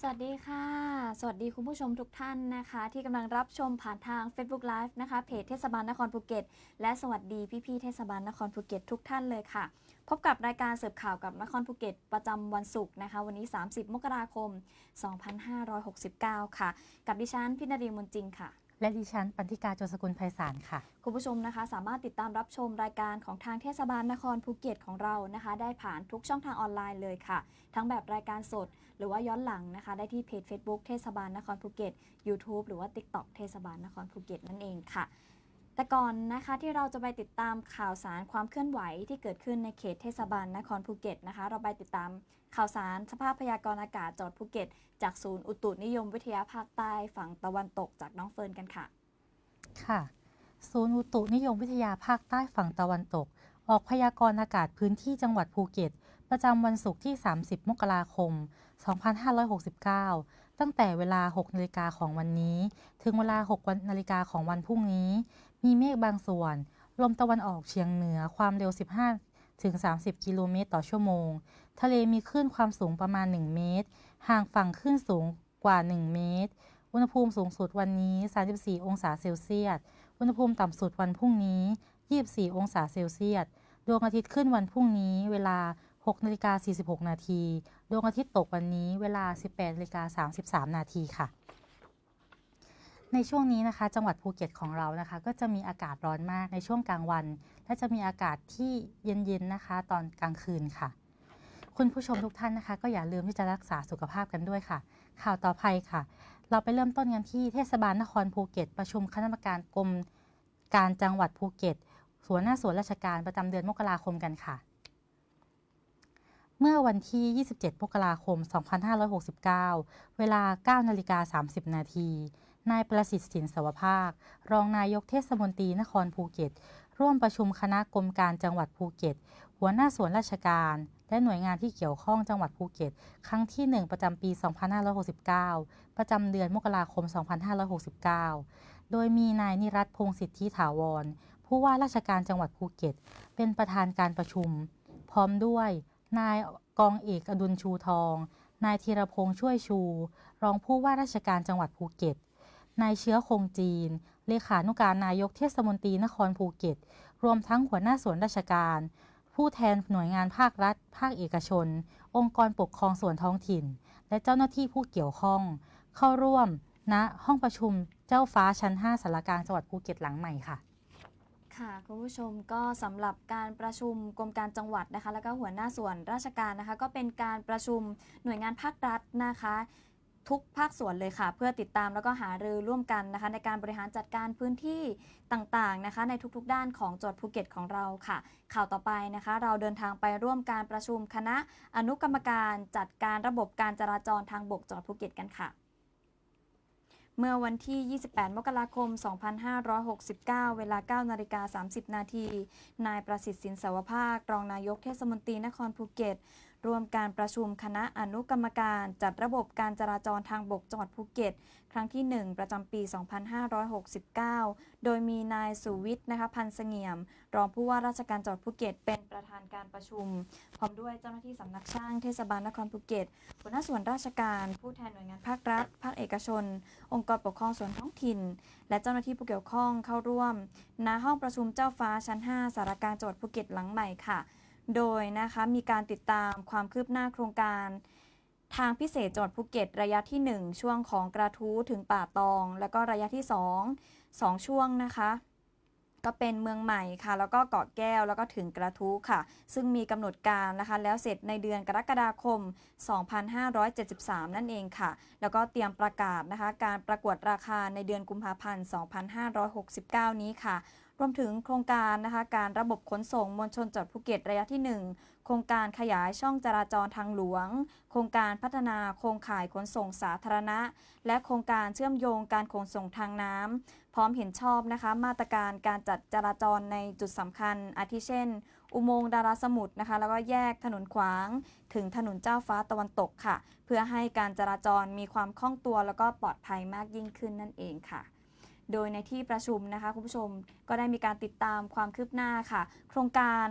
สวัสดีค่ะ สวัสดีคุณผู้ชมทุกท่านนะคะ ที่กำลังรับชมผ่านทาง Facebook Live นะคะเพจเทศบาลนครภูเก็ต และสวัสดีพี่ๆเทศบาลนครภูเก็ตทุกท่านเลยค่ะ พบกับรายการเสิร์ฟข่าวกับนครภูเก็ต ประจำวันศุกร์นะคะ วันนี้ 30 มกราคม 2569 ค่ะ กับดิฉันพินารีมนจริงค่ะ และดิฉันปันธิกาโจสกุลไพศาลค่ะ คุณผู้ชมนะคะ สามารถติดตามรับชมรายการของทางเทศบาลนครภูเก็ตของเรานะคะ ได้ผ่านทุกช่องทางออนไลน์เลยค่ะ ทั้งแบบรายการสด หรือว่าย้อนหลังนะคะ ได้ที่เพจ Facebook เทศบาลนครภูเก็ต YouTube หรือว่า TikTok เทศบาลนครภูเก็ตนั่นเองค่ะ แต่ก่อนนะคะที่เราจะไปติดตามข่าวสารความเคลื่อนไหวที่เกิดขึ้นในเขตเทศบาลนครภูเก็ตนะคะ เราไปติดตามข่าวสารสภาพพยากรณ์อากาศจังหวัดภูเก็ต จากศูนย์อุตุนิยมวิทยาภาคใต้ฝั่งตะวันตกจากน้องเฟิร์นกันค่ะ ค่ะ ศูนย์อุตุนิยมวิทยาภาคใต้ฝั่งตะวันตก ออกพยากรณ์อากาศพื้นที่จังหวัดภูเก็ต ประจำวันศุกร์ที่ 30 มกราคม 2569 ตั้งแต่เวลา 6 นาฬิกาของวันนี้ ถึงเวลา 6 นาฬิกาของวันพรุ่งนี้ มีเมฆบางส่วน ลมตะวันออกเฉียงเหนือความเร็ว 15ถึง30 กิโลเมตรต่อชั่วโมง ทะเลมีคลื่นความสูงประมาณ 1 เมตร ห่างฝั่งคลื่นสูงกว่า 1 เมตร อุณหภูมิสูงสุดวันนี้ 34 องศาเซลเซียส อุณหภูมิต่ำสุดวันพรุ่งนี้ 24 องศาเซลเซียส ดวงอาทิตย์ขึ้นวันพรุ่งนี้เวลา6นาฬิกา46 นาที ดวงอาทิตย์ตกวันนี้เวลา 18นาฬิกา33 นาทีค่ะ ในช่วงนี้นะคะจังหวัดภูเก็ตของเรานะคะ ก็จะมีอากาศร้อนมากในช่วงกลางวัน และจะมีอากาศที่เย็นๆนะคะ ตอนกลางคืนค่ะ คุณผู้ชมทุกท่านนะคะ ก็อย่าลืมที่จะรักษาสุขภาพกันด้วยค่ะ ข่าวต่อไปค่ะ เราไปเริ่มต้นกันที่เทศบาลนครภูเก็ต ประชุมคณะกรรมการกรมการจังหวัดภูเก็ตส่วนหน้าส่วนราชการประจำเดือนมกราคมกันค่ะ เมื่อวันที่ 27มกราคม 2569 เวลา 9นาฬิกา30 นาที นายประสิทธิ์สินสวภาค รองนายกเทศมนตรีนครภูเก็ต ร่วมประชุมคณะกรมการจังหวัดภูเก็ต หัวหน้าส่วนราชการ และหน่วยงานที่เกี่ยวข้องจังหวัดภูเก็ต ครั้งที่ 1 ประจำปี 2569 ประจำเดือนมกราคม 2569 โดยมีนายนิรัตพงศิทธิถาวร ผู้ว่าราชการจังหวัดภูเก็ต เป็นประธานการประชุม พร้อมด้วยนายกองเอกอดุลชูทอง นายธีรพงษ์ช่วยชู รองผู้ว่าราชการจังหวัดภูเก็ต นายเชื้อคงจีน เลขานุการนายกเทศมนตรีนครภูเก็ต รวมทั้งหัวหน้าส่วนราชการ ผู้แทนหน่วยงานภาครัฐ ภาคเอกชน องค์กรปกครองส่วนท้องถิ่น และเจ้าหน้าที่ผู้เกี่ยวข้อง เข้าร่วมณห้องประชุมเจ้าฟ้าชั้น 5สารกลางจังหวัดภูเก็ตหลังใหม่ค่ะค่ะคุณผู้ชมก็สำหรับการประชุมกรมการจังหวัดนะคะ แล้วก็หัวหน้าส่วนราชการนะคะ ก็เป็นการประชุมหน่วยงานภาครัฐนะคะ ทุกภาคส่วนเลยค่ะ เพื่อติดตามแล้วก็หารือร่วมกันนะคะ ในการบริหารจัดการพื้นที่ต่างๆนะคะ ในทุกๆ ด้านของจังหวัดภูเก็ตของเราค่ะ ข่าวต่อไปนะคะ เราเดินทางไปร่วมการประชุมคณะอนุกรรมการจัดการระบบการจราจรทางบกจังหวัดภูเก็ตกันค่ะเมื่อวันที่ 28 มกราคม 2569 เวลา 9 นาฬิกา 30 นาที นายประสิทธิ์สินสาวภาค รองนายกเทศมนตรีนครภูเก็ต ร่วมการประชุมคณะอนุกรรมการจัดระบบการจราจรทางบกจังหวัดภูเก็ต ครั้งที่ 1 ประจำปี 2569 โดยมีนายสุวิทย์นะคะพันธ์เสงี่ยม รองผู้ว่าราชการจังหวัดภูเก็ต เป็นประธานการประชุม พร้อมด้วยเจ้าหน้าที่สำนักช่างเทศบาลนครภูเก็ตหัวหน้าส่วนราชการผู้แทนหน่วยงานภาครัฐ ภาคเอกชน องค์กรปกครองส่วนท้องถิ่น และเจ้าหน้าที่ผู้เกี่ยวข้องเข้าร่วมณห้องประชุมเจ้าฟ้าชั้น 5 สารกลางจังหวัดภูเก็ตหลังใหม่ค่ะ โดยนะคะมีการติดตามความคืบหน้าโครงการทางพิเศษจังหวัดภูเก็ตระยะที่ 1 ช่วงของกระทู้ถึงป่าตอง แล้วก็ระยะที่ 2 2 ช่วงนะคะ ก็เป็นเมืองใหม่ค่ะ แล้วก็เกาะแก้วแล้วก็ถึงกระทู้ค่ะ ซึ่งมีกำหนดการนะคะ แล้วเสร็จในเดือนกรกฎาคม 2573 นั่นเองค่ะ แล้วก็เตรียมประกาศนะคะ การประกวดราคาในเดือนกุมภาพันธ์ 2569 นี้ค่ะ รวมถึงโครงการนะคะการระบบขนส่งมวลชนจังหวัดภูเก็ตระยะที่ 1 โครงการขยายช่องจราจรทางหลวง โครงการพัฒนาโครงข่ายขนส่งสาธารณะ และโครงการเชื่อมโยงการขนส่งทางน้ำพร้อมเห็นชอบนะคะ มาตรการการจัดจราจรในจุดสำคัญ อาทิเช่น อุโมงค์ดาราสมุทรนะคะ แล้วก็แยกถนนขวาง ถึงถนนเจ้าฟ้าตะวันตกค่ะ เพื่อให้การจราจรมีความคล่องตัวแล้วก็ปลอดภัยมากยิ่งขึ้นนั่นเองค่ะ โดยในที่ประชุมนะคะคุณผู้ชมก็ได้มีการติดตามความคืบหน้าค่ะ โครงการ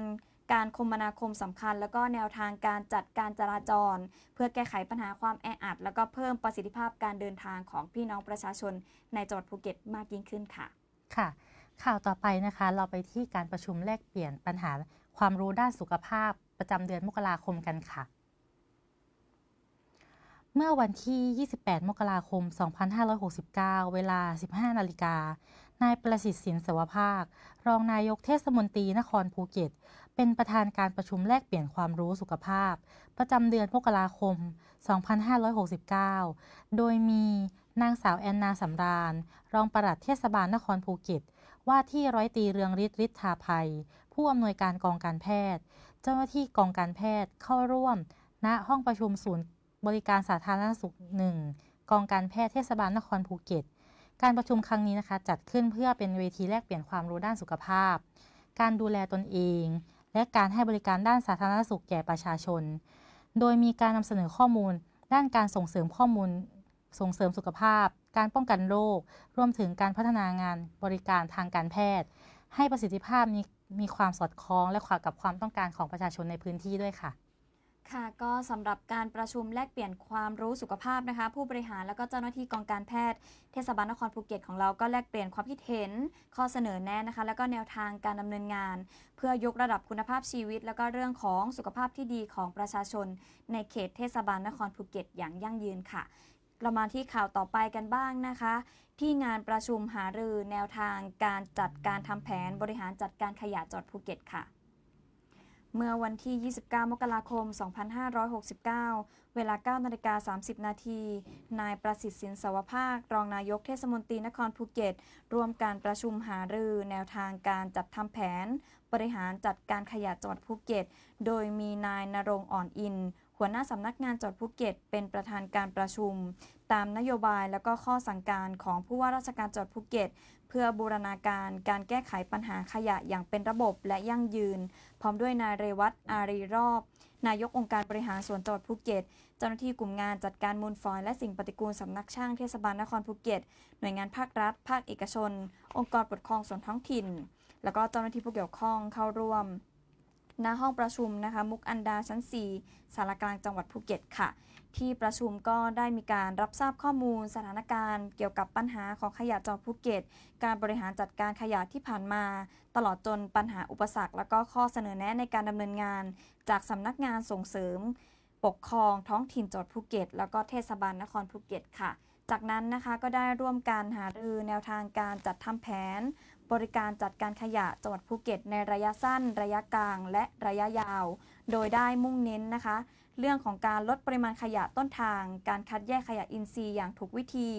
การคมนาคมสำคัญ แล้วก็แนวทางการจัดการจราจร เพื่อแก้ไขปัญหาความแออัด แล้วก็เพิ่มประสิทธิภาพการเดินทางของพี่น้องประชาชนในจังหวัดภูเก็ตมากยิ่งขึ้นค่ะ ค่ะ ข่าวต่อไปนะคะ เราไปที่การประชุมแลกเปลี่ยนปัญหาความรู้ด้านสุขภาพประจำเดือนมกราคมกันค่ะ เมื่อวันที่ 28 มกราคม 2569 เวลา 15 นาฬิกา นายประสิทธิ์สินสวภาค รองนายกเทศมนตรีนครภูเก็ต เป็นประธานการประชุมแลกเปลี่ยนความรู้สุขภาพ ประจำเดือนมกราคม 2569 โดยมีนางสาวแอนนาสำราญ รองปลัดเทศบาลนครภูเก็ต ว่าที่ร้อยตรีเรืองฤทธิ์ฤทธาภัย ผู้อำนวยการกองการแพทย์ เจ้าหน้าที่กองการแพทย์เข้าร่วม ณห้องประชุมศูนย์ บริการสาธารณสุข 1 กองการแพทย์เทศบาลนครภูเก็ต การประชุมครั้งนี้นะคะ จัดขึ้นเพื่อเป็นเวทีแลกเปลี่ยนความรู้ด้านสุขภาพ การดูแลตนเอง และการให้บริการด้านสาธารณสุขแก่ประชาชน โดยมีการนำเสนอข้อมูล ด้านการส่งเสริมข้อมูล ส่งเสริมสุขภาพ การป้องกันโรค รวมถึงการพัฒนางานบริการทางการแพทย์ ให้ประสิทธิภาพมีมีความสอดคล้องและขวากับความต้องการของประชาชนในพื้นที่ด้วยค่ะ ค่ะก็สำหรับการประชุมแลกเปลี่ยนความรู้สุขภาพนะคะ ผู้บริหารแล้วก็เจ้าหน้าที่กองการแพทย์เทศบาลนครภูเก็ตของเราก็แลกเปลี่ยนความคิดเห็น ข้อเสนอแนะนะคะ แล้วก็แนวทางการดำเนินงาน เพื่อยกระดับคุณภาพชีวิต แล้วก็เรื่องของสุขภาพที่ดีของประชาชน ในเขตเทศบาลนครภูเก็ต อย่างยั่งยืนค่ะเรามาที่ข่าวต่อไปกันบ้างนะคะ ที่งานประชุมหารือแนวทางการจัดการทำแผนบริหารจัดการขยะจังหวัดภูเก็ตค่ะ เมื่อวันที่ 29 มกราคม 2569 เวลา 9 นาฬิกา 30 นาที นายประสิทธิ์สินสวภาค รองนายกเทศมนตรีนครภูเก็ต ร่วมการประชุมหารือ แนวทางการจัดทำแผน บริหารจัดการขยะจังหวัดภูเก็ต โดยมีนายนรงอ่อนอิน หัวหน้าสำนักงานจังหวัดภูเก็ต เป็นประธานการประชุม ตามนโยบายและก็ข้อสั่งการของผู้ว่าราชการจังหวัดภูเก็ต เพื่อบูรณาการการแก้ไขปัญหาขยะอย่างเป็นระบบและยั่งยืน พร้อมด้วยนายเรวัตอารีรอบ นายกองค์การบริหารส่วนจังหวัดภูเก็ต เจ้าหน้าที่กลุ่มงานจัดการมูลฝอยและสิ่งปฏิกูลสำนักช่างเทศบาลนครภูเก็ต หน่วยงานภาครัฐ ภาคเอกชน องค์กรปกครองส่วนท้องถิ่น แล้วก็เจ้าหน้าที่ผู้เกี่ยวข้องเข้าร่วม ณห้องประชุมนะคะ มุกอันดาชั้น 4 สารกลางจังหวัดภูเก็ตค่ะ ที่ประชุมก็ได้มีการรับทราบข้อมูลสถานการณ์ เกี่ยวกับปัญหาของขยะจังหวัดภูเก็ต การบริหารจัดการขยะที่ผ่านมา ตลอดจนปัญหาอุปสรรค และก็ข้อเสนอแนะในการดำเนินงาน จากสำนักงานส่งเสริม ปกครองท้องถิ่นจังหวัดภูเก็ต แล้วก็เทศบาลนครภูเก็ตค่ะ จากนั้นนะคะก็ได้ร่วมการหารือแนวทางการจัดทำแผน บริการจัดการขยะจังหวัดภูเก็ต ในระยะสั้น ระยะกลาง และระยะยาว โดยได้มุ่งเน้นนะคะ เรื่องของการลดปริมาณขยะต้นทาง การคัดแยกขยะอินทรีย์อย่างถูกวิธี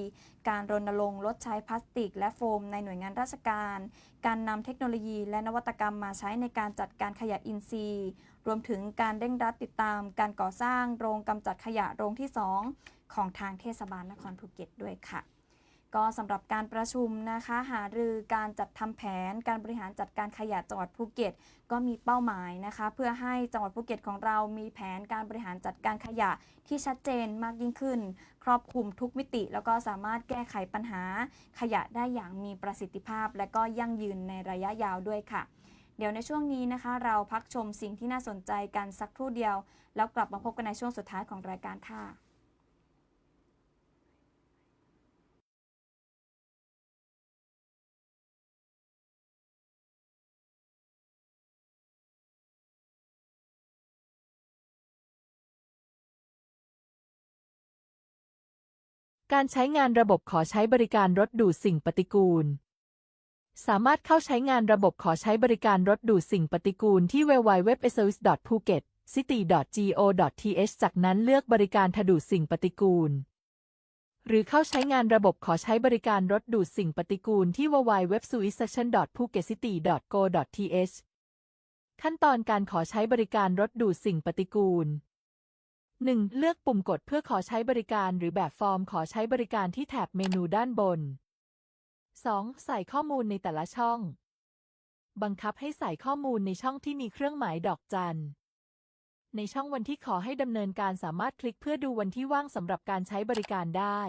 การรณรงค์ลดใช้พลาสติก และโฟมในหน่วยงานราชการ การนำเทคโนโลยีและนวัตกรรมมาใช้ในการจัดการขยะอินทรีย์ รวมถึงการเร่งรัดติดตาม การก่อสร้างโรงกำจัดขยะโรงที่ 2 ของทางเทศบาลนครภูเก็ตด้วยค่ะ ก็สำหรับการประชุมนะคะหารือการจัดทำแผน การบริหารจัดการขยะจังหวัดภูเก็ต ก็มีเป้าหมายนะคะ เพื่อให้จังหวัดภูเก็ตของเรามีแผนการบริหารจัดการขยะที่ชัดเจนมากยิ่งขึ้น ครอบคลุมทุกมิติ แล้วก็สามารถแก้ไขปัญหาขยะได้อย่างมีประสิทธิภาพ และก็ยั่งยืนในระยะยาวด้วยค่ะ เดี๋ยวในช่วงนี้นะคะ เราพักชมสิ่งที่น่าสนใจกันสักครู่เดียว แล้วกลับมาพบกันในช่วงสุดท้ายของรายการค่ะ การใช้งานระบบขอใช้บริการรถดูดสิ่งปฏิกูล สามารถเข้าใช้งานระบบขอใช้บริการรถดูดสิ่งปฏิกูลที่ www.service.phuket.city.go.th จากนั้นเลือกบริการถดูดสิ่งปฏิกูล หรือเข้าใช้งานระบบขอใช้บริการรถดูดสิ่งปฏิกูลที่ www.suisection.phuketcity.go.th ขั้นตอนการขอใช้บริการรถดูดสิ่งปฏิกูล 1. เลือกปุ่มกดเพื่อขอใช้บริการหรือแบบฟอร์มขอใช้บริการที่แถบเมนูด้านบน 2. ใส่ข้อมูลในแต่ละช่อง บังคับให้ใส่ข้อมูลในช่องที่มีเครื่องหมายดอกจัน ในช่องวันที่ขอให้ดำเนินการสามารถคลิกเพื่อดูวันที่ว่างสำหรับการใช้บริการได้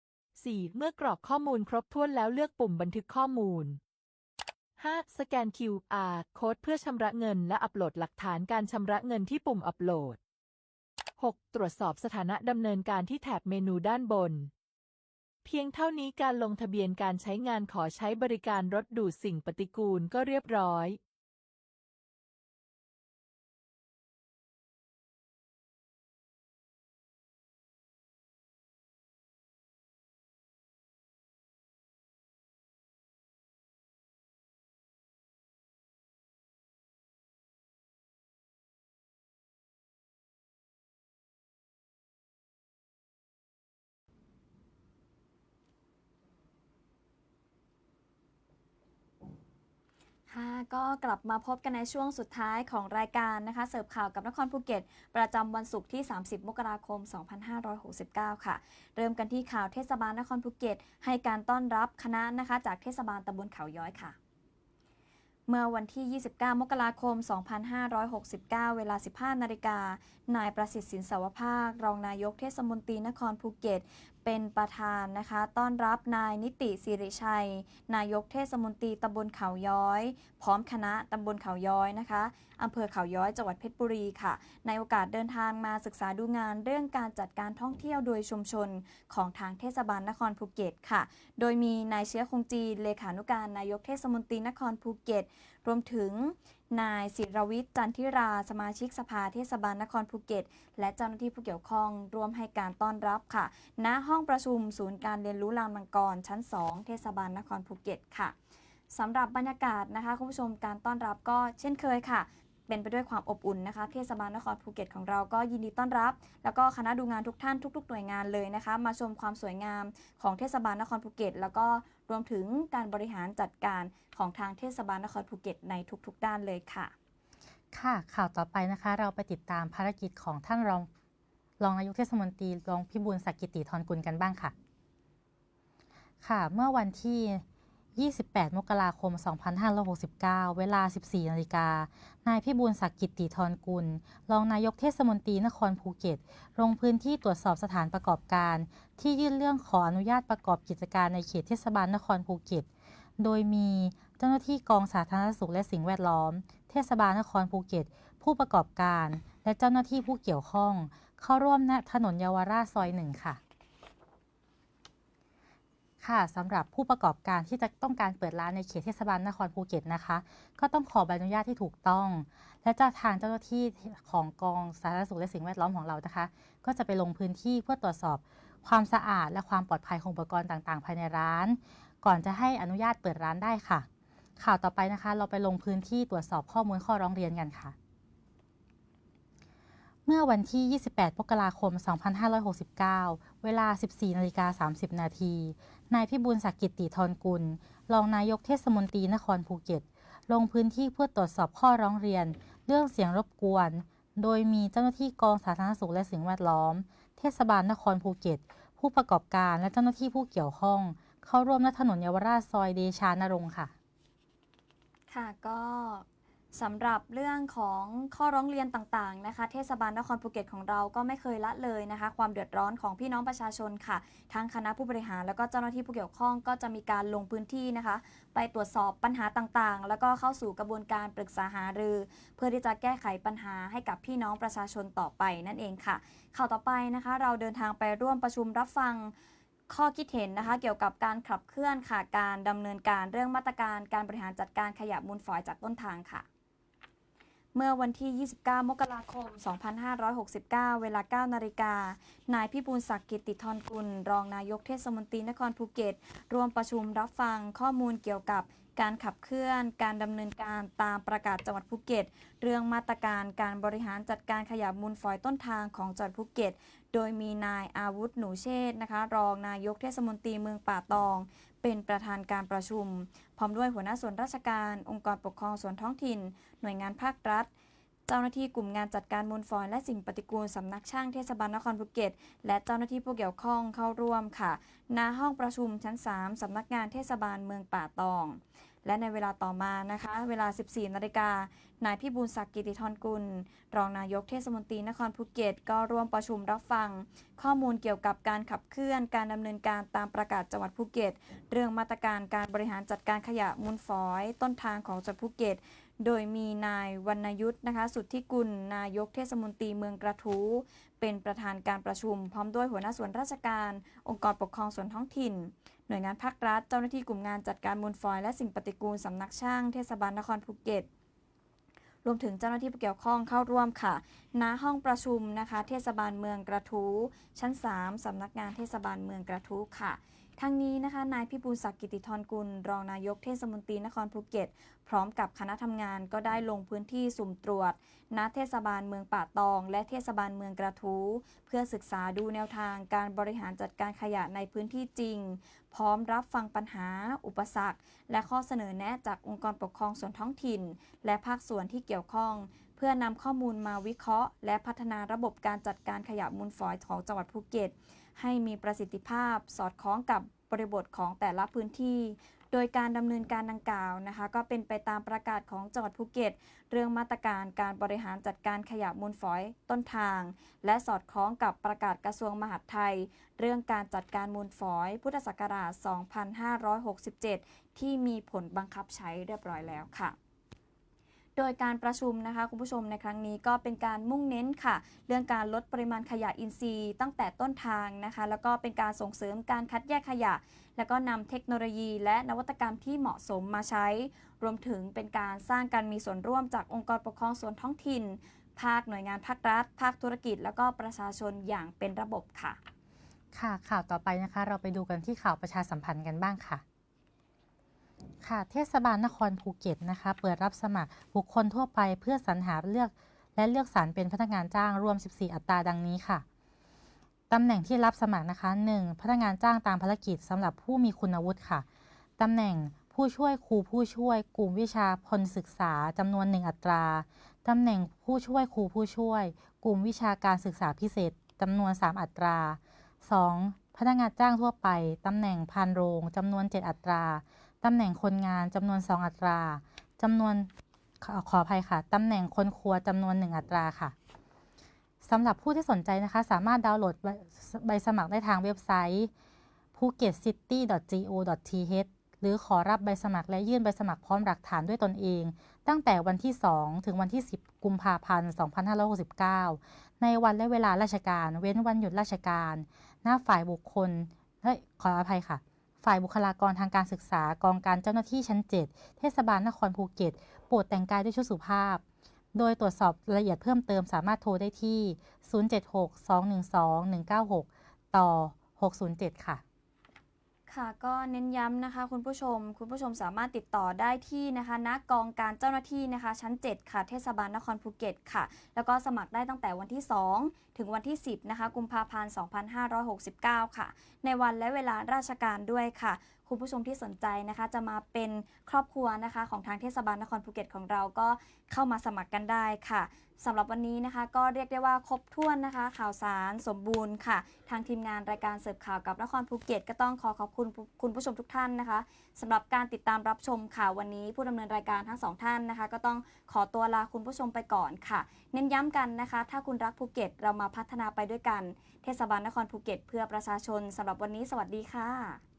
4. เมื่อกรอกข้อมูลครบถ้วนแล้วเลือกปุ่มบันทึกข้อมูล 5. สแกน QR โค้ดเพื่อชำระเงินและอัปโหลดหลักฐานการชำระเงินที่ปุ่มอัปโหลด 6. ตรวจสอบสถานะดำเนินการที่แถบเมนูด้านบน เพียงเท่านี้การลงทะเบียนการใช้งานขอใช้บริการรถดูดสิ่งปฏิกูลก็เรียบร้อย ก็กลับมาพบกันในช่วงสุดท้ายของรายการนะคะ เสิร์ฟข่าวกับนครภูเก็ต ประจำวันศุกร์ที่ 30 มกราคม 2569 ค่ะ เริ่มกันที่ข่าวเทศบาลนครภูเก็ต ให้การต้อนรับคณะนะคะ จากเทศบาลตำบลเขาย้อยค่ะเมื่อวันที่ 29 มกราคม 2569 เวลา 15 นาฬิกา นายประสิทธิ์สินสาวภาค รองนายกเทศมนตรีนครภูเก็ตเป็นประธานนะคะ ต้อนรับนายนิติสิริชัย นายกเทศมนตรีตำบลเขาย้อย พร้อมคณะตำบลเขาย้อยนะคะอำเภอเขาย้อยจังหวัดเพชรบุรีค่ะ ในโอกาสเดินทางมาศึกษาดูงานเรื่องการจัดการท่องเที่ยวโดยชุมชนของทางเทศบาลนครภูเก็ตค่ะ โดยมีนายเชื้อคงจีนเลขานุการนายกเทศมนตรีนครภูเก็ต รวมถึงนายศิรวิทย์จันทิรา สมาชิกสภาเทศบาลนครภูเก็ต และเจ้าหน้าที่ผู้เกี่ยวข้องร่วมให้การต้อนรับค่ะ ณห้องประชุมศูนย์การเรียนรู้ลานมังกรชั้น 2 เทศบาลนครภูเก็ตค่ะสำหรับบรรยากาศนะคะคุณผู้ชมการต้อนรับก็เช่นเคยค่ะ เป็นไปด้วยความอบอุ่นนะคะ เทศบาลนครภูเก็ตของเราก็ยินดีต้อนรับ แล้วก็คณะดูงานทุกท่านทุก ๆ หน่วยงานเลยนะคะ มาชมความสวยงามของเทศบาลนครภูเก็ต แล้วก็ รวมถึงการบริหารจัดการของทางเทศบาลนครภูเก็ตในทุกๆ ด้านเลยค่ะ ค่ะ ข่าวต่อไปนะคะ เราไปติดตามภารกิจของท่านรองรองนายกเทศมนตรีรองพิบูลศักดิ์กิติธรกุลกันบ้างค่ะ ค่ะ เมื่อวันที่ 28 มกราคม 2569 เวลา 14 นาฬิกา นายพิบูลศักดิ์กิติธรกุล รองนายกเทศมนตรีนครภูเก็ต ลงพื้นที่ตรวจสอบสถานประกอบการ ที่ยื่นเรื่องขออนุญาตประกอบกิจการในเขตเทศบาลนครภูเก็ต โดยมีเจ้าหน้าที่กองสาธารณสุขและสิ่งแวดล้อม เทศบาลนครภูเก็ต ผู้ประกอบการ และเจ้าหน้าที่ผู้เกี่ยวข้อง เข้าร่วมณถนนเยาวราชซอยหนึ่งค่ะ ค่ะสำหรับผู้ประกอบการที่จะต้องการเปิดร้านในเขตเทศบาลนครภูเก็ตนะคะ ก็ต้องขอใบอนุญาตที่ถูกต้อง และจะทางเจ้าหน้าที่ของกองสาธารณสุขและสิ่งแวดล้อมของเรานะคะ ก็จะไปลงพื้นที่เพื่อตรวจสอบความสะอาดและความปลอดภัยของอุปกรณ์ต่างๆ ภายในร้าน ก่อนจะให้อนุญาตเปิดร้านได้ค่ะ ข่าวต่อไปนะคะ เราไปลงพื้นที่ตรวจสอบข้อมูลข้อร้องเรียนกันค่ะ เมื่อวันที่ 28 มกราคม 2569 เวลา 14นาฬิกา30 นาที นายพิบูลศักดิ์กิติธรกุล รองนายกเทศมนตรีนครภูเก็ต ลงพื้นที่เพื่อตรวจสอบข้อร้องเรียน เรื่องเสียงรบกวน โดยมีเจ้าหน้าที่กองสาธารณสุขและสิ่งแวดล้อม เทศบาลนครภูเก็ต ผู้ประกอบการและเจ้าหน้าที่ผู้เกี่ยวข้อง เข้าร่วมณถนนเยาวราชซอยเดชานรงค์ค่ะ ค่ะก็ สำหรับเรื่องของข้อร้องเรียนต่างๆนะคะ เทศบาลนครภูเก็ตของเราก็ไม่เคยละเลยนะคะ ความเดือดร้อนของพี่น้องประชาชนค่ะทั้งคณะผู้บริหารแล้วก็เจ้าหน้าที่ผู้เกี่ยวข้องก็จะมีการลงพื้นที่นะคะ ไปตรวจสอบปัญหาต่างๆ แล้วก็เข้าสู่กระบวนการปรึกษาหารือ เพื่อที่จะแก้ไขปัญหาให้กับพี่น้องประชาชนต่อไปนั่นเองค่ะ ข่าวต่อไปนะคะ เราเดินทางไปร่วมประชุมรับฟังข้อคิดเห็นนะคะเกี่ยวกับการขับเคลื่อนค่ะการดำเนินการเรื่องมาตรการการบริหารจัดการขยะมูลฝอยจากต้นทางค่ะ เมื่อวันที่ 29 มกราคม 2569 เวลา 9 นาฬิกา นายพิบูลศักดิ์กิติธรกุล รองนายกเทศมนตรีนครภูเก็ต ร่วมประชุมรับฟังข้อมูลเกี่ยวกับการขับเคลื่อน การดำเนินการตามประกาศจังหวัดภูเก็ต เรื่องมาตรการการบริหารจัดการขยะมูลฝอยต้นทางของจังหวัดภูเก็ต โดยมีนายอาวุธหนูเชษฐ์นะคะ รองนายกเทศมนตรีเมืองป่าตอง เป็นประธานการประชุม พร้อมด้วยหัวหน้าส่วนราชการ องค์กรปกครองส่วนท้องถิ่น หน่วยงานภาครัฐ เจ้าหน้าที่กลุ่มงานจัดการมูลฝอยและสิ่งปฏิกูลสำนักช่างเทศบาลนครภูเก็ต และเจ้าหน้าที่ผู้เกี่ยวข้องเข้าร่วมค่ะณห้องประชุมชั้น 3สำนักงานเทศบาลเมืองป่าตอง และในเวลาต่อมานะคะ เวลา 14 นาฬิกา นายพิบูลศักดิ์กิติธรกุล รองนายกเทศมนตรีนครภูเก็ต ก็ร่วมประชุมรับฟัง ข้อมูลเกี่ยวกับการขับเคลื่อนการดำเนินการตามประกาศจังหวัดภูเก็ต เรื่องมาตรการการบริหารจัดการขยะมูลฝอย ต้นทางของจังหวัดภูเก็ต โดยมีนายวรรณยุทธ์นะคะ สุทธิกุล นายกเทศมนตรีเมืองกระทู้ เป็นประธานการประชุม พร้อมด้วยหัวหน้าส่วนราชการ องค์กรปกครองส่วนท้องถิ่น หน่วยงานภาครัฐ เจ้าหน้าที่กลุ่มงานจัดการมูลฝอยและสิ่งปฏิกูลสำนักช่างเทศบาลนครภูเก็ต รวมถึงเจ้าหน้าที่เกี่ยวข้องเข้าร่วมค่ะ ณ ห้องประชุมนะคะ เทศบาลเมืองกระทู้ชั้น 3สำนักงานเทศบาลเมืองกระทู้ค่ะ ทั้งนี้นะคะนายพิบูลศักดิ์กิติธรกุล รองนายกเทศมนตรีนครภูเก็ต พร้อมกับคณะทำงานก็ได้ลงพื้นที่สุ่มตรวจณเทศบาลเมืองป่าตอง และเทศบาลเมืองกระทู้เพื่อศึกษาดูแนวทางการบริหารจัดการขยะในพื้นที่จริง พร้อมรับฟังปัญหา อุปสรรค และข้อเสนอแนะจากองค์กรปกครองส่วนท้องถิ่น และภาคส่วนที่เกี่ยวข้องเพื่อนำข้อมูลมาวิเคราะห์ และพัฒนาระบบการจัดการขยะมูลฝอยของจังหวัดภูเก็ต ให้มีประสิทธิภาพสอดคล้องกับบริบทของแต่ละพื้นที่ โดยการดำเนินการดังกล่าวนะคะ ก็เป็นไปตามประกาศของจังหวัดภูเก็ต เรื่องมาตรการการบริหารจัดการขยะมูลฝอยต้นทาง และสอดคล้องกับประกาศกระทรวงมหาดไทย เรื่องการจัดการมูลฝอย พุทธศักราช 2567 ที่มีผลบังคับใช้เรียบร้อยแล้วค่ะ โดยการประชุมนะคะคุณผู้ชมในครั้งนี้ก็เป็นการมุ่งเน้นค่ะ เรื่องการลดปริมาณขยะอินทรีย์ ตั้งแต่ต้นทางนะคะ แล้วก็เป็นการส่งเสริมการคัดแยกขยะ แล้วก็นำเทคโนโลยีและนวัตกรรมที่เหมาะสมมาใช้ รวมถึงเป็นการสร้างการมีส่วนร่วมจากองค์กรปกครองส่วนท้องถิ่น ภาคหน่วยงานภาครัฐ ภาคธุรกิจ แล้วก็ประชาชนอย่างเป็นระบบค่ะ ค่ะข่าวต่อไปนะคะ เราไปดูกันที่ข่าวประชาสัมพันธ์กันบ้างค่ะ ค่ะเทศบาลนครภูเก็ตนะคะเปิดรับสมัครบุคคลทั่วไปเพื่อสรรหาเลือกและเลือกสรรเป็นพนักงานจ้างรวม 14 อัตราดังนี้ค่ะตำแหน่งที่รับสมัครนะคะ 1. พนักงานจ้างตามภารกิจสำหรับผู้มีคุณวุฒิค่ะตำแหน่งผู้ช่วยครูผู้ช่วย กลุ่มวิชาพลศึกษาจำนวน1อัตราตำแหน่งผู้ช่วยครูผู้ช่วย กลุ่มวิชาการศึกษาพิเศษจำนวน 3 อัตรา 2. พนักงานจ้างทั่วไปตำแหน่งพานโรงจำนวน 7 อัตรา ตำแหน่งคนงานจำนวน 2 อัตราจำนวนขอขออภัยค่ะตำแหน่งคนครัวจำนวน 1 อัตราค่ะสำหรับผู้ที่สนใจนะคะ สามารถดาวน์โหลดใบใบสมัครได้ทางเว็บไซต์ phuket.city.go.th หรือขอรับใบสมัครและยื่นใบสมัครพร้อมหลักฐานด้วยตนเอง ตั้งแต่วันที่ 2 ถึงวันที่ 10 กุมภาพันธ์ 2569 ในวันและเวลาราชการ เว้นวันหยุดราชการ หน้าฝ่ายบุคคลเฮ้ยขออภัยค่ะ ฝ่ายบุคลากรทางการศึกษากองการเจ้าหน้าที่ชั้น 7 เทศบาลนครภูเก็ตโปรดแต่งกายด้วยชุดสุภาพ โดยตรวจสอบรายละเอียดเพิ่มเติมสามารถโทรได้ที่ 076-212-196 ต่อ 607 ค่ะ ค่ะก็เน้นย้ำนะคะคุณผู้ชม คุณผู้ชมสามารถติดต่อได้ที่นะคะณกองการเจ้าหน้าที่นะคะ ชั้น 7 ค่ะเทศบาลนครภูเก็ตค่ะ แล้วก็สมัครได้ตั้งแต่วันที่ 2 ถึงวันที่ 10 นะคะกุมภาพันธ์ 2569 ค่ะ ในวันและเวลาราชการด้วยค่ะ คุณผู้ชมที่สนใจนะคะ จะมาเป็นครอบครัวนะคะ ของทางเทศบาลนครภูเก็ตของเราก็เข้ามาสมัครกันได้ค่ะสำหรับวันนี้นะคะ ก็เรียกได้ว่าครบถ้วนนะคะ ข่าวสารสมบูรณ์ค่ะ ทางทีมงานรายการเสิร์ฟข่าวกับนครภูเก็ตก็ต้องขอขอบคุณคุณผู้ชมทุกท่านนะคะสำหรับการติดตามรับชมข่าววันนี้ ผู้ดำเนินรายการทั้งสองท่านนะคะ ก็ต้องขอตัวลาคุณผู้ชมไปก่อนค่ะ เน้นย้ำกันนะคะ ถ้าคุณรักภูเก็ตเรามาพัฒนาไปด้วยกัน เทศบาลนครภูเก็ต เพื่อประชาชนสำหรับวันนี้สวัสดีค่ะ